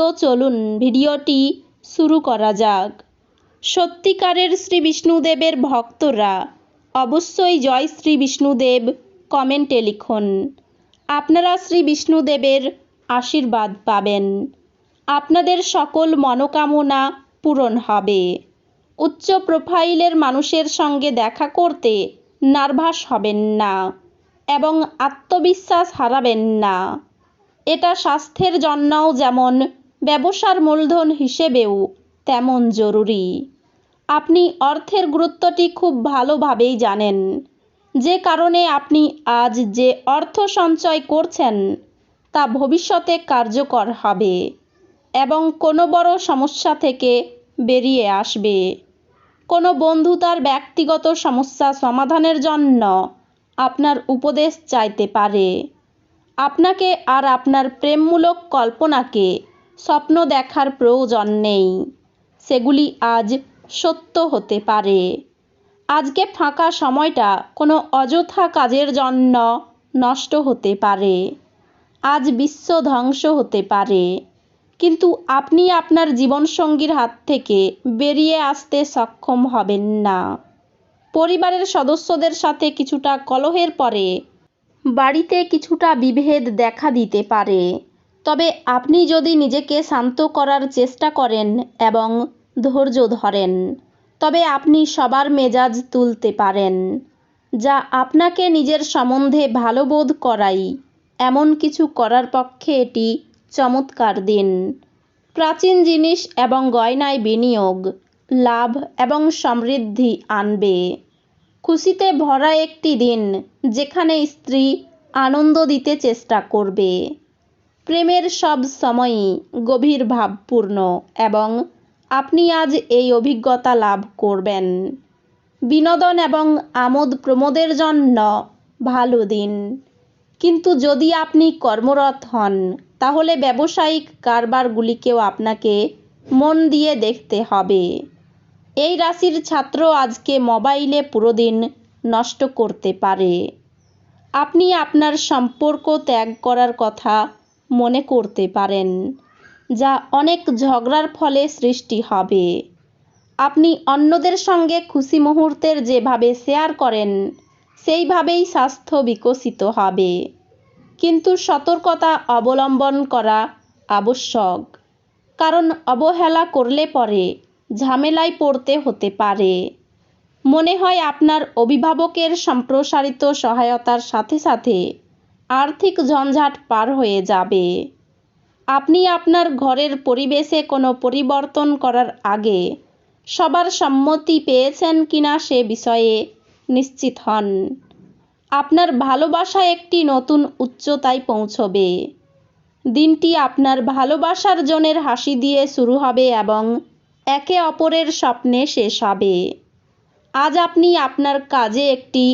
তো চলুন ভিডিওটি শুরু করা যাক। সত্যিকারের শ্রী বিষ্ণুদেবের ভক্তরা অবশ্যই জয় শ্রী বিষ্ণুদেব কমেন্টে লিখুন। আপনারা শ্রী বিষ্ণুদেবের আশীর্বাদ পাবেন। আপনাদের সকল মনোকামনা পূরণ হবে। উচ্চ প্রোফাইলের মানুষের সঙ্গে দেখা করতে নার্ভাস হবেন না এবং আত্মবিশ্বাস হারাবেন না। এটা স্বাস্থ্যের জন্যও যেমন ব্যবসার মূলধন হিসেবেও তেমন জরুরি। আপনি অর্থের গুরুত্বটি খুব ভালোভাবেই জানেন। যে কারণে আপনি আজ যে অর্থ সঞ্চয় করছেন, তা ভবিষ্যতে কার্যকর হবে এবং কোনো বড় সমস্যা থেকে বেরিয়ে আসবে। কোনো বন্ধু তার ব্যক্তিগত সমস্যা সমাধানের জন্য আপনার উপদেশ চাইতে পারে। আপনাকে আর আপনার প্রেমমূলক কল্পনাকে স্বপ্ন দেখার প্রয়োজন নেই। সেগুলি আজ সত্য হতে পারে। আজকে ফাঁকা সময়টা কোনো অযথা কাজের জন্য নষ্ট হতে পারে। আজ বিশ্ব ধ্বংস হতে পারে। কিন্তু আপনি আপনার জীবনসঙ্গীর হাত থেকে বেরিয়ে আসতে সক্ষম হবেন না। পরিবারের সদস্যদের সাথে কিছুটা কলহের পরে বাড়িতে কিছুটা বিভেদ দেখা দিতে পারে। তবে আপনি যদি নিজেকে শান্ত করার চেষ্টা করেন এবং ধৈর্য ধরেন, তবে আপনি সবার মেজাজ তুলতে পারেন, যা আপনাকে নিজের সম্বন্ধে ভালো বোধ করাই এমন কিছু করার পক্ষে এটি চমৎকার দিন। প্রাচীন জিনিস এবং গয়নায় বিনিয়োগ, লাভ এবং সমৃদ্ধি আনবে। খুশিতে ভরা একটি দিন যেখানে স্ত্রী আনন্দ দিতে চেষ্টা করবে। প্রেমের সব সময়ই গভীর ভাবপূর্ণ এবং আপনি আজ এই অভিজ্ঞতা লাভ করবেন। বিনোদন এবং আমোদ প্রমোদের জন্য ভালো দিন। কিন্তু যদি আপনি কর্মরত হন, তাহলে ব্যবসায়িক কারবারগুলিকেও আপনাকে মন দিয়ে দেখতে হবে। এই রাশির ছাত্র আজকে মোবাইলে পুরো দিন নষ্ট করতে পারে। আপনি আপনার সম্পর্ক ত্যাগ করার কথা মনে করতে পারেন, যা অনেক ঝগড়ার ফলে সৃষ্টি হবে। আপনি অন্যদের সঙ্গে খুশি মুহূর্তের যেভাবে শেয়ার করেন, সেইভাবেই স্বাস্থ্য বিকশিত হবে। কিন্তু সতর্কতা অবলম্বন করা আবশ্যক, কারণ অবহেলা করলে পরে ঝামেলায় পড়তে হতে পারে। মনে হয় আপনার অভিভাবকের সম্প্রসারিত সহায়তার সাথে সাথে আর্থিক ঝঞ্ঝাট পার হয়ে যাবে। আপনি আপনার ঘরের পরিবেশে কোনো পরিবর্তন করার আগে সবার সম্মতি পেয়েছেন কিনা সে বিষয়ে নিশ্চিত হন। আপনার ভালোবাসা একটি নতুন উচ্চতায় পৌঁছবে। দিনটি আপনার ভালোবাসার জনের হাসি দিয়ে শুরু হবে এবং একে অপরের স্বপ্নে শেষ হবে। আজ আপনি আপনার কাজে একটি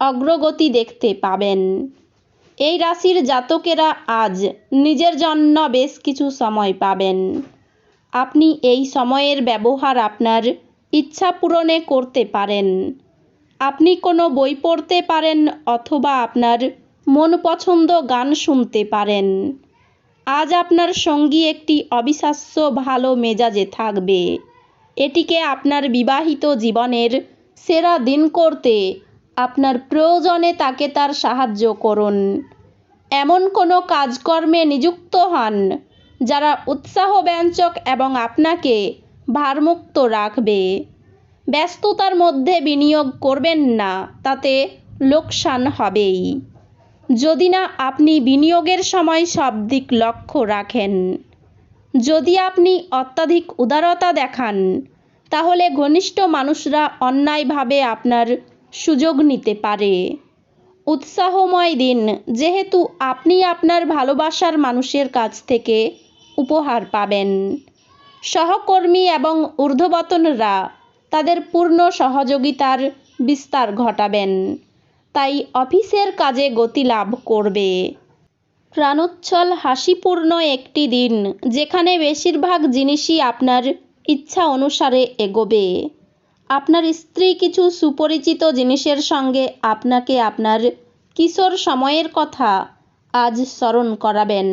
অগ্রগতি দেখতে পাবেন। এই রাশির জাতকেরা আজ নিজের জন্য বেশ কিছু সময় পাবেন। আপনি এই সময়ের ব্যবহার আপনার ইচ্ছা পূরণে করতে পারেন। আপনি কোনো বই পড়তে পারেন অথবা আপনার মন পছন্দ গান শুনতে পারেন। আজ আপনার সঙ্গী একটি অবিশ্বাস্য ভালো মেজাজে থাকবে। এটিকে আপনার বিবাহিত জীবনের সেরা দিন করতে আপনার প্রয়োজনে তাকে তার সাহায্য করুন। এমন কোনো কাজকর্মে নিযুক্ত হন যারা উৎসাহব্যঞ্জক এবং আপনাকে ভারমুক্ত রাখবে। ব্যস্ততার মধ্যে বিনিয়োগ করবেন না, তাতে লোকসান হবেই। যদি না আপনি বিনিয়োগের সময় সব দিক লক্ষ্য রাখেন। যদি আপনি অত্যাধিক উদারতা দেখান, তাহলে ঘনিষ্ঠ মানুষরা অন্যায়ভাবে আপনার সুযোগ নিতে পারে। উৎসাহময় দিন, যেহেতু আপনি আপনার ভালোবাসার মানুষের কাছ থেকে উপহার পাবেন। সহকর্মী এবং ঊর্ধ্ববতনরা তাদের পূর্ণ সহযোগিতার বিস্তার ঘটাবেন। তাই অফিসের কাজে গতি লাভ করবে। প্রাণোচ্ছল, হাসিপূর্ণ একটি দিন, যেখানে বেশিরভাগ জিনিসই আপনার ইচ্ছা অনুসারে এগোবে। আপনার স্ত্রী কিছু সুপরিচিত জিনিসের সঙ্গে আপনাকে আপনার কিশোর সময়ের কথা আজ স্মরণ করাবেন।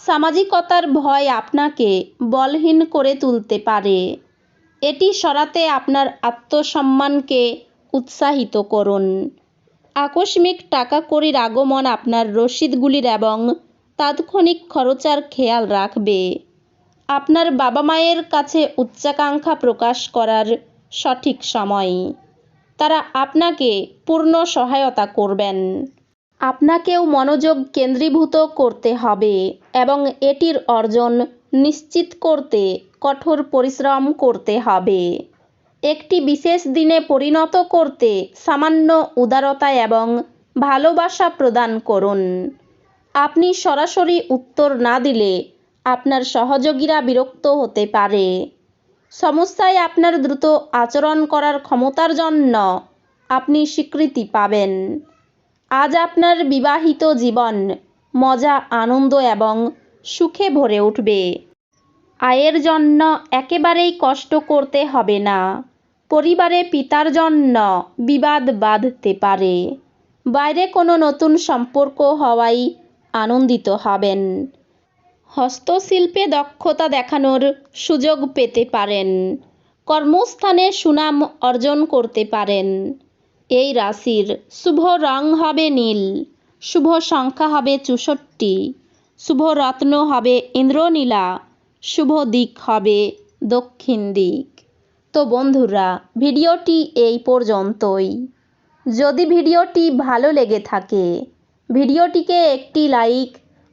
সামাজিকতার ভয় আপনাকে বলহীন করে তুলতে পারে। এটি সরাতে আপনার আত্মসম্মানকে উৎসাহিত করুন। আকস্মিক টাকা কড়ির আগমন আপনার রসিদগুলির এবং তাৎক্ষণিক খরচার খেয়াল রাখবে। আপনার বাবা মায়ের কাছে উচ্চাকাঙ্ক্ষা প্রকাশ করার সঠিক সময়ে। তারা আপনাকে পূর্ণ সহায়তা করবেন। আপনাকেও মনোযোগ কেন্দ্রীভূত করতে হবে এবং এটির অর্জন নিশ্চিত করতে কঠোর পরিশ্রম করতে হবে। একটি বিশেষ দিনে পরিণত করতে সামান্য উদারতা এবং ভালোবাসা প্রদান করুন। আপনি সরাসরি উত্তর না দিলে আপনার সহযোগীরা বিরক্ত হতে পারে। সমস্যায় আপনার দ্রুত আচরণ করার ক্ষমতার জন্য আপনি স্বীকৃতি পাবেন। আজ আপনার বিবাহিত জীবন মজা, আনন্দ এবং সুখে ভরে উঠবে। আয়ের জন্য একেবারেই কষ্ট করতে হবে না। পরিবারে পিতার জন্য বিবাদ বাঁধতে পারে। বাইরে কোনো নতুন সম্পর্ক হওয়ায় আনন্দিত হবেন। হস্তশিল্পে দক্ষতা দেখানোর সুযোগ পেতে পারেন। কর্মস্থানে সুনাম অর্জন করতে পারেন। এই রাশির শুভ রং হবে নীল, শুভ সংখ্যা হবে চৌষট্টি, শুভ রত্ন হবে ইন্দ্রনীলা, শুভ দিক হবে দক্ষিণ দিক। তো বন্ধুরা, ভিডিওটি এই পর্যন্তই। যদি ভিডিওটি ভালো লেগে থাকে, ভিডিওটিকে একটি লাইক